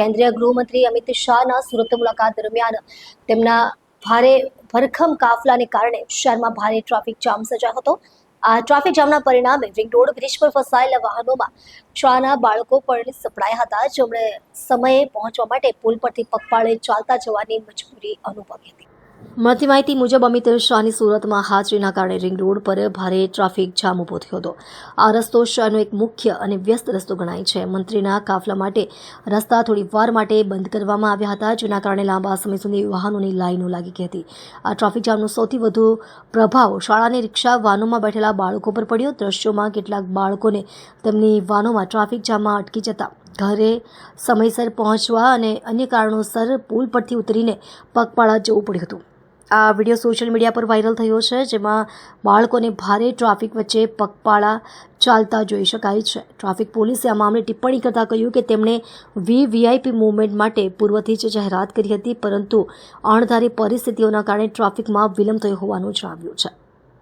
કેન્દ્રીય ગૃહમંત્રી અમિત શાહના સુરત મુલાકાત દરમિયાન તેમના ભારે ભરખમ કાફલાને કારણે શહેરમાં ભારે ટ્રાફિક જામ સર્જાયો હતો. આ ટ્રાફિક જામના પરિણામે રિંગ રોડ, બ્રિજ પર ફસાયેલા વાહનોમાં શાળાના બાળકો પણ સપડાયા હતા. જેમણે સમયે પહોંચવા માટે પુલ પરથી પગપાળે ચાલતા જવાની મજબૂરી અનુભવી હતી. મળતી માહિતી મુજબ અમિત શાહની સુરતમાં હાજરીના કારણે રિંગ રોડ પર ભારે ટ્રાફિક જામ ઊભો થયો હતો. આ રસ્તો શહેરનો એક મુખ્ય અને વ્યસ્ત રસ્તો ગણાય છે. મંત્રીના કાફલા માટે રસ્તા થોડી વાર માટે બંધ કરવામાં આવ્યા હતા, જેના કારણે લાંબા સમય સુધી વાહનોની લાઈનો લાગી ગઈ હતી. આ ટ્રાફિક જામનો સૌથી વધુ પ્રભાવ શાળાની રિક્ષા વાહનોમાં બેઠેલા બાળકો પર પડ્યો. દ્રશ્યોમાં કેટલાક બાળકોને તેમની વાહનોમાં ટ્રાફિક જામમાં અટકી જતા ઘરે સમયસર પહોંચવા અને અન્ય કારણોસર પુલ પરથી ઉતરીને પગપાળા જવું પડ્યું હતું. આ વીડિયો સોશિયલ મીડિયા પર વાયરલ થયો છે, જેમાં બાળકોને ભારે ટ્રાફિક વચ્ચે પગપાળા ચાલતા જોઈ શકાય છે. ટ્રાફિક પોલીસે આ મામલે ટિપ્પણી કરતાં કહ્યું કે તેમણે વી વીઆઈપી મુવમેન્ટ માટે પૂર્વથી જ જાહેરાત કરી હતી, પરંતુ અણધારી પરિસ્થિતિઓના કારણે ટ્રાફિકમાં વિલંબ થયો હોવાનું જણાવ્યું છે.